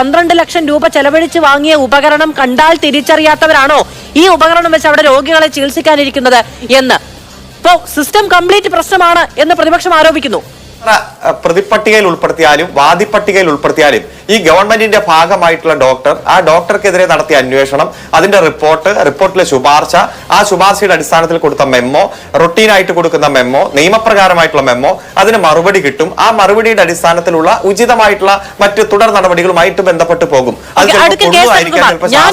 പന്ത്രണ്ട് ലക്ഷം രൂപ ചെലവഴിച്ച് വാങ്ങിയ ഉപകരണം കണ്ടാൽ തിരിച്ചറിയാത്തവരാണോ ഈ ഉപകരണം വെച്ച് അവിടെ രോഗികളെ ചികിത്സിക്കാനിരിക്കുന്നത് എന്ന്? ഇപ്പോ സിസ്റ്റം കംപ്ലീറ്റ് പ്രശ്നമാണ് എന്ന് പ്രതിപക്ഷം ആരോപിക്കുന്നു. പ്രതിപട്ടികയിൽ ഉൾപ്പെടുത്തിയാലും വാദിപ്പട്ടികയിൽ ഉൾപ്പെടുത്തിയാലും ഈ ഗവൺമെന്റിന്റെ ഭാഗമായിട്ടുള്ള ഡോക്ടർ ആ ഡോക്ടർക്കെതിരെ നടത്തിയ അന്വേഷണം അതിന്റെ റിപ്പോർട്ട് റിപ്പോർട്ടിലെ ശുപാർശ ആ ശുപാർശയുടെ അടിസ്ഥാനത്തിൽ കൊടുത്ത മെമ്മോ റൊട്ടീനായിട്ട് കൊടുക്കുന്ന മെമ്മോ നിയമപ്രകാരമായിട്ടുള്ള മെമ്മോ അതിന് മറുപടി കിട്ടും. ആ മറുപടിയുടെ അടിസ്ഥാനത്തിലുള്ള ഉചിതമായിട്ടുള്ള മറ്റ് തുടർ നടപടികളുമായിട്ട് ബന്ധപ്പെട്ട് പോകും. ഞാൻ ശാസ്ത്രീയമായിരിക്കാം.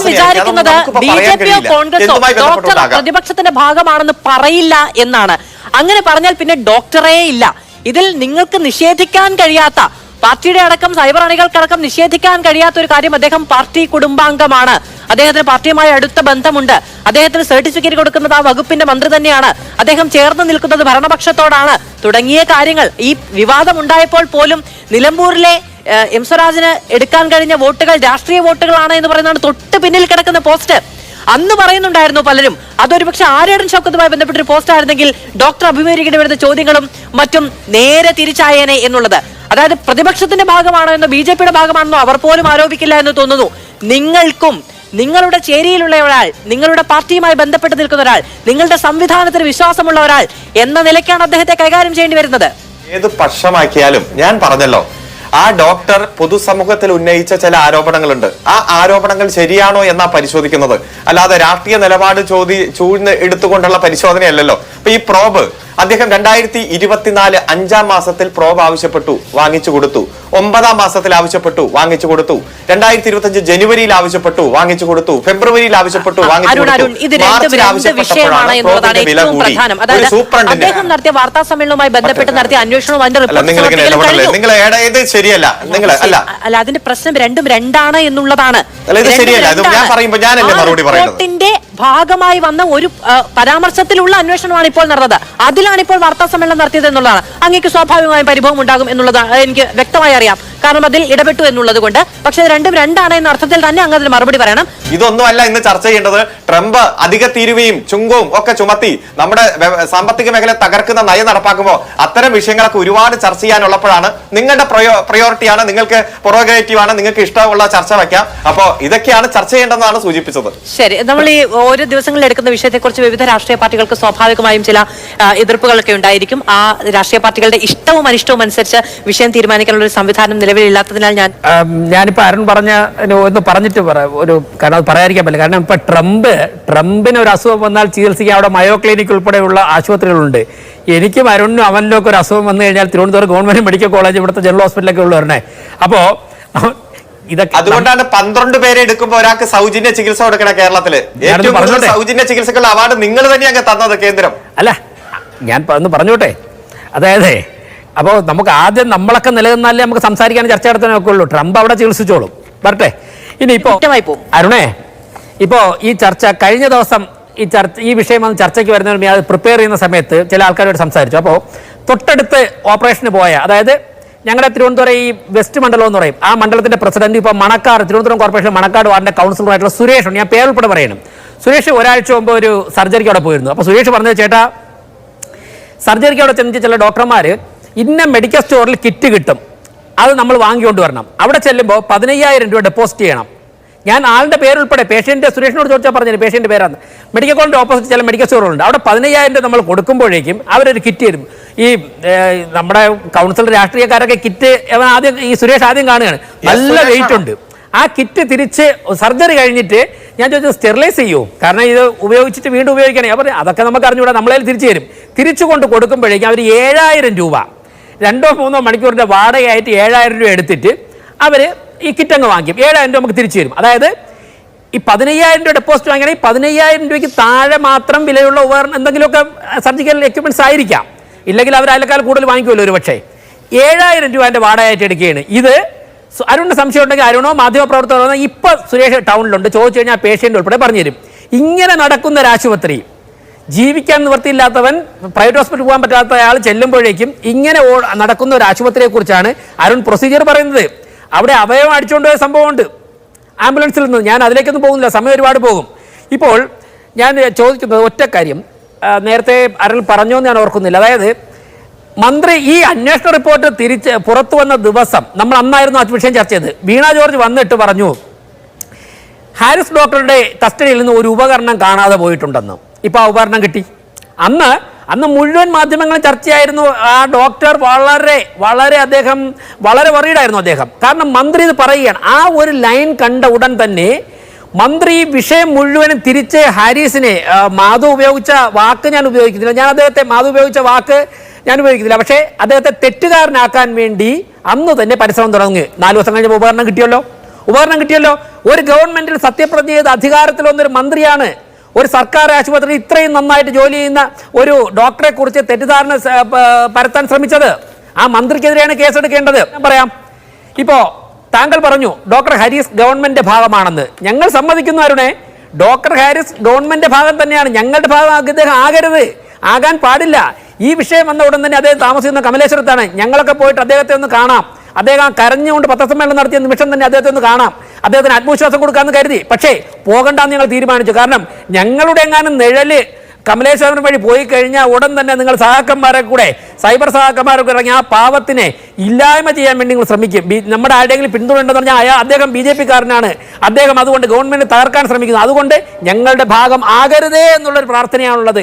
വിചാരിക്കുന്നത് ബി ജെ പിയോ കോൺഗ്രസോ ഡോക്ടർ പ്രതിപക്ഷത്തിന്റെ ഭാഗമാണെന്ന് പറയില്ല എന്നാണ്. അങ്ങനെ പറഞ്ഞാൽ പിന്നെ ഡോക്ടറേ ഇല്ല. ഇതിൽ നിങ്ങൾക്ക് നിഷേധിക്കാൻ കഴിയാത്ത പാർട്ടിയുടെ അടക്കം സൈബർ അണികൾക്കടക്കം നിഷേധിക്കാൻ കഴിയാത്ത ഒരു കാര്യം അദ്ദേഹം പാർട്ടി കുടുംബാംഗമാണ്. അദ്ദേഹത്തിന് പാർട്ടിയുമായി അടുത്ത ബന്ധമുണ്ട്. അദ്ദേഹത്തിന് സർട്ടിഫിക്കറ്റ് കൊടുക്കുന്നത് ആ വകുപ്പിന്റെ മന്ത്രി തന്നെയാണ്. അദ്ദേഹം ചേർന്ന് നിൽക്കുന്നത് ഭരണപക്ഷത്തോടാണ്. തുടങ്ങിയ കാര്യങ്ങൾ ഈ വിവാദം ഉണ്ടായപ്പോൾ പോലും നിലമ്പൂരിലെ എം സ്വരാജിന് എടുക്കാൻ കഴിഞ്ഞ വോട്ടുകൾ രാഷ്ട്രീയ വോട്ടുകളാണ് എന്ന് പറയുന്നതാണ് തൊട്ട് പിന്നിൽ കിടക്കുന്ന പോസ്റ്റ്. അന്ന് പറയുന്നുണ്ടായിരുന്നു പലരും അതൊരു പക്ഷെ ആര്യാടൻ ഷൗക്കത്തുമായി ബന്ധപ്പെട്ടൊരു പോസ്റ്റ് ആയിരുന്നെങ്കിൽ ഡോക്ടർ അഭിമുഖീകരിക്കേണ്ടി വരുന്ന ചോദ്യങ്ങളും മറ്റും നേരെ തിരിച്ചായേനെ എന്നുള്ളത്. അതായത് പ്രതിപക്ഷത്തിന്റെ ഭാഗമാണോ എന്നോ ബി ജെ പിയുടെ ഭാഗമാണെന്നോ അവർ പോലും ആരോപിക്കില്ല എന്ന് തോന്നുന്നു. നിങ്ങൾക്കും നിങ്ങളുടെ ചേരിയിലുള്ള ഒരാൾ നിങ്ങളുടെ പാർട്ടിയുമായി ബന്ധപ്പെട്ട് നിൽക്കുന്ന ഒരാൾ നിങ്ങളുടെ സംവിധാനത്തിന് വിശ്വാസമുള്ള ഒരാൾ എന്ന നിലയ്ക്കാണ് അദ്ദേഹത്തെ കൈകാര്യം ചെയ്യേണ്ടി വരുന്നത്. ഏത് പക്ഷമാക്കിയാലും ഞാൻ പറഞ്ഞല്ലോ ആ ഡോക്ടർ പൊതുസമൂഹത്തിൽ ഉന്നയിച്ച ചില ആരോപണങ്ങളുണ്ട്. ആ ആരോപണങ്ങൾ ശരിയാണോ എന്നാ പരിശോധിക്കുന്നത്. അല്ലാതെ രാഷ്ട്രീയ നിലപാട് ചോദി ചൂഴ്ന്ന് എടുത്തുകൊണ്ടുള്ള പരിശോധനയല്ലല്ലോ. അപ്പൊ ഈ പ്രോബ് അദ്ദേഹം രണ്ടായിരത്തി ഇരുപത്തിനാല് അഞ്ചാം മാസത്തിൽ പ്രോബ് ആവശ്യപ്പെട്ടു വാങ്ങിച്ചു കൊടുത്തു. ഒമ്പതാം മാസത്തിൽ ആവശ്യപ്പെട്ടു വാങ്ങിച്ചു കൊടുത്തു. രണ്ടായിരത്തി ഇരുപത്തി അഞ്ച് ജനുവരിയിൽ ആവശ്യപ്പെട്ടു വാങ്ങിച്ചു കൊടുത്തു. ഫെബ്രുവരിയിൽ ആവശ്യപ്പെട്ടു അദ്ദേഹം നടത്തിയ വാർത്താ സമ്മേളനവുമായി ബന്ധപ്പെട്ട് നടത്തിയ അന്വേഷണവും അതിന്റെ ശരിയല്ല. നിങ്ങൾ അല്ല. അല്ല അതിന്റെ പ്രശ്നം രണ്ടും രണ്ടാണ് എന്നുള്ളതാണ്. ഇത് ശരിയല്ല. ഇത് ഞാൻ രണ്ടാണ്. പറയുമ്പോൾ ഞാനല്ലേ മറുപടി? റിപ്പോർട്ടിന്റെ ഭാഗമായി വന്ന ഒരു പരാമർശത്തിലുള്ള അന്വേഷണമാണ് ഇപ്പോൾ നടന്നത്. അതിലാണ് ഇപ്പോൾ വാർത്താ സമ്മേളനം നടത്തിയത് എന്നുള്ളതാണ് അങ്ങേക്ക് സ്വാഭാവികമായും പരിഭവം ഉണ്ടാകും എന്നുള്ളത് എനിക്ക് വ്യക്തമായി അറിയാം. കാരണം അതിൽ ഇടപെട്ടു എന്നുള്ളത് കൊണ്ട് പക്ഷെ രണ്ടും രണ്ടാണ് എന്ന അർത്ഥത്തിൽ തന്നെ അങ്ങ് അതിന് മറുപടി പറയണം. ഇതൊന്നുമല്ല ഇന്ന് ചർച്ച ചെയ്യേണ്ടത്. ട്രംപ് അധിക തീരുവയും ചുങ്കവും ഒക്കെ ചുമത്തി നമ്മുടെ സാമ്പത്തിക മേഖല തകർക്കുന്ന നയം നടപ്പാക്കുമ്പോൾ അത്തരം വിഷയങ്ങളൊക്കെ ഒരുപാട് ചർച്ച ചെയ്യാനുള്ളപ്പോഴാണ് നിങ്ങളുടെ പ്രയോറിറ്റിയാണ് നിങ്ങൾക്ക് പ്രൊഗ്രേറ്റീവ് ആണ് നിങ്ങൾക്ക് ഇഷ്ടമുള്ള ചർച്ച വയ്ക്കാം. അപ്പോൾ ഇതൊക്കെയാണ് ചർച്ച ചെയ്യേണ്ടതെന്നാണ് സൂചിപ്പിച്ചത്. ശരി. നമ്മൾ ഈ ഓരോ ദിവസങ്ങളിൽ എടുക്കുന്ന വിഷയത്തെക്കുറിച്ച് വിവിധ രാഷ്ട്രീയ പാർട്ടികൾക്ക് സ്വാഭാവികമായും ചില എതിർപ്പുകളൊക്കെ ഉണ്ടായിരിക്കും. ആ രാഷ്ട്രീയ പാർട്ടികളുടെ ഇഷ്ടവും അനിഷ്ടവും അനുസരിച്ച് വിഷയം തീരുമാനിക്കാനുള്ള ഒരു സംവിധാനം നിലവിലില്ലാത്തതിനാൽ ഞാൻ ഞാനിപ്പോ അരുൺ പറഞ്ഞ ഒന്ന് പറഞ്ഞിട്ട് പറ ഒരു കാരണം അത് പറയാതിരിക്കാൻ പറ്റില്ല. കാരണം ഇപ്പൊ ട്രംപ് ട്രംപിന് ഒരു അസുഖം വന്നാൽ ചികിത്സിക്കാൻ അവിടെ മയോ ക്ലിനിക് ഉൾപ്പെടെയുള്ള ആശുപത്രികളുണ്ട്. എനിക്കും അരുണിനും അവനിലും ഒക്കെ ഒരു അസുഖം വന്നു കഴിഞ്ഞാൽ തിരുവനന്തപുരം ഗവൺമെന്റ് മെഡിക്കൽ കോളേജ് ഇവിടുത്തെ ജനറൽ ഹോസ്പിറ്റലൊക്കെ ഉള്ളു വരണേ അപ്പോ ഇതൊക്കെ അതുകൊണ്ടാണ് പന്ത്രണ്ട് പേരെ എടുക്കുമ്പോ ഒരാൾക്ക് സൗജന്യ ചികിത്സ കൊടുക്കണ കേരളത്തിൽ. ഏറ്റവും കൂടുതൽ സൗജന്യ ചികിത്സക്കുള്ള അവാർഡ് നിങ്ങൾ തന്നെയാണ് തന്നത് കേന്ദ്രം. അല്ല ഞാൻ ഒന്ന് പറഞ്ഞോട്ടെ? അതായത് അപ്പോൾ നമുക്ക് ആദ്യം നമ്മളൊക്കെ നിലനിന്നാലേ നമുക്ക് സംസാരിക്കാനും ചർച്ച നടത്താനൊക്കെ ഉള്ളൂ ട്രംപ് അവിടെ ചികിത്സിച്ചോളും. വരട്ടെ. ഇനി ഇപ്പോൾ. അരുണേ ഇപ്പോൾ ഈ ചർച്ച കഴിഞ്ഞ ദിവസം ഈ ചർച്ച ഈ വിഷയം വന്ന് ചർച്ചയ്ക്ക് വരുന്നതിന് അത് പ്രിപ്പയർ ചെയ്യുന്ന സമയത്ത് ചില ആൾക്കാരോട് സംസാരിച്ചു. അപ്പോൾ തൊട്ടടുത്ത് ഓപ്പറേഷന് പോയ അതായത് ഞങ്ങളുടെ തിരുവനന്തപുരം ഈ വെസ്റ്റ് മണ്ഡലം എന്ന് പറയും. ആ മണ്ഡലത്തിന്റെ പ്രസിഡന്റ് ഇപ്പോൾ മണക്കാട് തിരുവനന്തപുരം കോർപ്പറേഷൻ മണക്കാട് വാർഡിന്റെ കൗൺസിലറായിട്ടുള്ള സുരേഷ് ഞാൻ പേരുൾപ്പെടെ പറയണം സുരേഷ് ഒരാഴ്ച മുമ്പ് ഒരു സർജറിക്ക് അവിടെ പോയിരുന്നു. അപ്പോൾ സുരേഷ് പറഞ്ഞത് ചേട്ടാ സർജറിക്ക് അവിടെ ചെന്നിച്ച് ചില ഡോക്ടർമാർ ഇന്ന മെഡിക്കൽ സ്റ്റോറിൽ കിറ്റ് കിട്ടും. അത് നമ്മൾ വാങ്ങിക്കൊണ്ട് വരണം. അവിടെ ചെല്ലുമ്പോൾ പതിനയ്യായിരം രൂപ ഡെപ്പോസിറ്റ് ചെയ്യണം. ഞാൻ ആളുടെ പേരുൾപ്പെടെ പേഷ്യന്റെ സുരേഷിനോട് ചോദിച്ചാൽ പറഞ്ഞു പേഷ്യന്റെ പേരാണ്. മെഡിക്കൽ കോളേജിന്റെ ഓപ്പോസിറ്റ് ചില മെഡിക്കൽ സ്റ്റോറുകളുണ്ട് അവിടെ പതിനയ്യായിരം രൂപ നമ്മൾ കൊടുക്കുമ്പോഴേക്കും അവരൊരു കിറ്റ് തരും. ഈ നമ്മുടെ കൗൺസിൽ രാഷ്ട്രീയക്കാരൊക്കെ കിറ്റ് ആദ്യം ഈ സുരേഷ് ആദ്യം കാണുകയാണ്. നല്ല. വെയിറ്റ് ഉണ്ട്. ആ കിറ്റ് തിരിച്ച് സർജറി കഴിഞ്ഞിട്ട് ഞാൻ ചോദിച്ചത് സ്റ്റെറിലൈസ് ചെയ്യൂ? കാരണം ഇത് ഉപയോഗിച്ചിട്ട് വീണ്ടും ഉപയോഗിക്കണേ. അവർ അതൊക്കെ നമുക്ക് അറിഞ്ഞുകൂടാ. നമ്മളേൽ തിരിച്ചു തരും. തിരിച്ചു കൊണ്ട് കൊടുക്കുമ്പോഴേക്കും അവർ ഏഴായിരം രൂപ. രണ്ടോ മൂന്നോ മണിക്കൂറിന്റെ വാടകയായിട്ട് ഏഴായിരം രൂപ എടുത്തിട്ട് അവർ ഈ കിറ്റ് അങ്ങ് വാങ്ങിക്കും. ഏഴായിരം രൂപ നമുക്ക് തിരിച്ചു തരും. അതായത് ഈ പതിനയ്യായിരം രൂപ ഡെപ്പോസിറ്റ് വാങ്ങിയാൽ പതിനയ്യായിരം രൂപയ്ക്ക് താഴെ മാത്രം വിലയുള്ള ഉപകരണം എന്തെങ്കിലുമൊക്കെ സർജിക്കൽ എക്യുപ്മെന്റ്സ് ആയിരിക്കാം. ഇല്ലെങ്കിൽ അവർ അതിലേക്കാൾ കൂടുതൽ വാങ്ങിക്കുമല്ലോ ഒരു പക്ഷേ ഏഴായിരം രൂപ എന്റെ വാടകയായിട്ട് എടുക്കുകയാണ്. ഇത് അരുണിന് സംശയം ഉണ്ടെങ്കിൽ അരുണോ മാധ്യമപ്രവർത്തകരോ ഇപ്പോൾ സുരേഷ് ടൗണിലുണ്ട്. ചോദിച്ചു കഴിഞ്ഞാൽ പേഷ്യന്റ് ഉൾപ്പെടെ പറഞ്ഞുതരും. ഇങ്ങനെ നടക്കുന്ന ഒരു ആശുപത്രി ജീവിക്കാൻ നിവൃത്തിയില്ലാത്തവൻ പ്രൈവറ്റ് ഹോസ്പിറ്റലിൽ പോകാൻ പറ്റാത്ത അയാൾ ചെല്ലുമ്പോഴേക്കും ഇങ്ങനെ നടക്കുന്ന ഒരു ആശുപത്രിയെ കുറിച്ചാണ് അരുൺ പ്രൊസീജിയർ പറയുന്നത്. അവിടെ അവയവം അടിച്ചുകൊണ്ട് പോയ സംഭവമുണ്ട്. ആംബുലൻസിൽ നിന്ന് ഞാൻ അതിലേക്കൊന്നും പോകുന്നില്ല. സമയം ഒരുപാട് പോകും. ഇപ്പോൾ ഞാൻ ചോദിക്കുന്നത് ഒറ്റ കാര്യം. നേരത്തെ അരുൺ പറഞ്ഞോ എന്ന് ഞാൻ ഓർക്കുന്നില്ല. അതായത് മന്ത്രി ഈ അന്വേഷണ റിപ്പോർട്ട് തിരിച്ച് പുറത്തു വന്ന ദിവസം നമ്മൾ അന്നായിരുന്നു ആ വിഷയം ചർച്ച ചെയ്ത് വീണ ജോർജ് വന്നിട്ട് പറഞ്ഞു ഹാരിസ് ഡോക്ടറുടെ കസ്റ്റഡിയിൽ നിന്ന് ഒരു ഉപകരണം കാണാതെ പോയിട്ടുണ്ടെന്ന്. ഇപ്പൊ ആ ഉപകരണം കിട്ടി. അന്ന് അന്ന് മുഴുവൻ മാധ്യമങ്ങളും ചർച്ചയായിരുന്നു ആ ഡോക്ടർ വളരെ വളരെ അദ്ദേഹം വളരെ വറീഡായിരുന്നു അദ്ദേഹം. കാരണം മന്ത്രി ഇത് പറയുകയാണ് ആ ഒരു ലൈൻ കണ്ട ഉടൻ തന്നെ മന്ത്രി വിഷയം മുഴുവനും തിരിച്ച് ഹാരിസിനെ മാധു ഉപയോഗിച്ച വാക്ക് ഞാൻ ഉപയോഗിക്കുന്നില്ല. ഞാൻ അദ്ദേഹത്തെ മാധു ഉപയോഗിച്ച വാക്ക് ഞാൻ ഉപയോഗിക്കുന്നില്ല. പക്ഷേ അദ്ദേഹത്തെ തെറ്റുകാരനാക്കാൻ വേണ്ടി അന്ന് തന്നെ പരിശ്രമം തുടങ്ങി. നാല് ദിവസം കഴിഞ്ഞപ്പോൾ ഉപകരണം കിട്ടിയല്ലോ. ഉപകരണം കിട്ടിയല്ലോ. ഒരു ഗവൺമെന്റിൽ സത്യപ്രതിജ്ഞ ചെയ്ത് അധികാരത്തിൽ വന്നൊരു മന്ത്രിയാണ് ഒരു സർക്കാർ ആശുപത്രി ഇത്രയും നന്നായിട്ട് ജോലി ചെയ്യുന്ന ഒരു ഡോക്ടറെ കുറിച്ച് തെറ്റിദ്ധാരണ പരത്താൻ ശ്രമിച്ചത് ആ മന്ത്രിക്കെതിരെയാണ് കേസെടുക്കേണ്ടത്. ഞാൻ പറയാം. ഇപ്പോ താങ്കൾ പറഞ്ഞു ഡോക്ടർ ഹാരിസ് ഗവൺമെന്റ് ഭാഗമാണെന്ന്. ഞങ്ങൾ സമ്മതിക്കുന്നു അരുണേ. ഡോക്ടർ ഹാരിസ് ഗവൺമെന്റ് ഭാഗം തന്നെയാണ്. ഞങ്ങളുടെ ഭാഗം അദ്ദേഹം ആകരുത്. ആകാൻ പാടില്ല. ഈ വിഷയം വന്ന ഉടൻ തന്നെ അദ്ദേഹം താമസിക്കുന്ന കമലേശ്വരത്താണ്. ഞങ്ങളൊക്കെ പോയിട്ട് അദ്ദേഹത്തെ ഒന്ന് കാണാം. അദ്ദേഹം കരഞ്ഞുകൊണ്ട് പത്രസമ്മേളനം നടത്തിയ നിമിഷം തന്നെ അദ്ദേഹത്തെ ഒന്ന് കാണാം. അദ്ദേഹത്തിന് ആത്മവിശ്വാസം കൊടുക്കാമെന്ന് കരുതി. പക്ഷേ പോകണ്ടെന്ന് ഞങ്ങൾ തീരുമാനിച്ചു. കാരണം ഞങ്ങളുടെ എങ്ങാനും നിഴൽ കമലേശ്വരൻ വഴി പോയി കഴിഞ്ഞാൽ ഉടൻ തന്നെ നിങ്ങൾ സഹാക്കന്മാരെ കൂടെ സൈബർ സഹാക്കന്മാരെ കൂടെ ഇറങ്ങി ആ പാവത്തിനെ ഇല്ലായ്മ ചെയ്യാൻ വേണ്ടി നിങ്ങൾ ശ്രമിക്കും. നമ്മുടെ ആരുടെയെങ്കിലും പിന്തുണയുണ്ടെന്ന് പറഞ്ഞാൽ അയാൾ അദ്ദേഹം ബി ജെ പിക്കാരനാണ്. അദ്ദേഹം അതുകൊണ്ട് ഗവൺമെന്റ് തകർക്കാൻ ശ്രമിക്കുന്നത് അതുകൊണ്ട് ഞങ്ങളുടെ ഭാഗം ആകരുതേ എന്നുള്ളൊരു പ്രാർത്ഥനയാണുള്ളത്.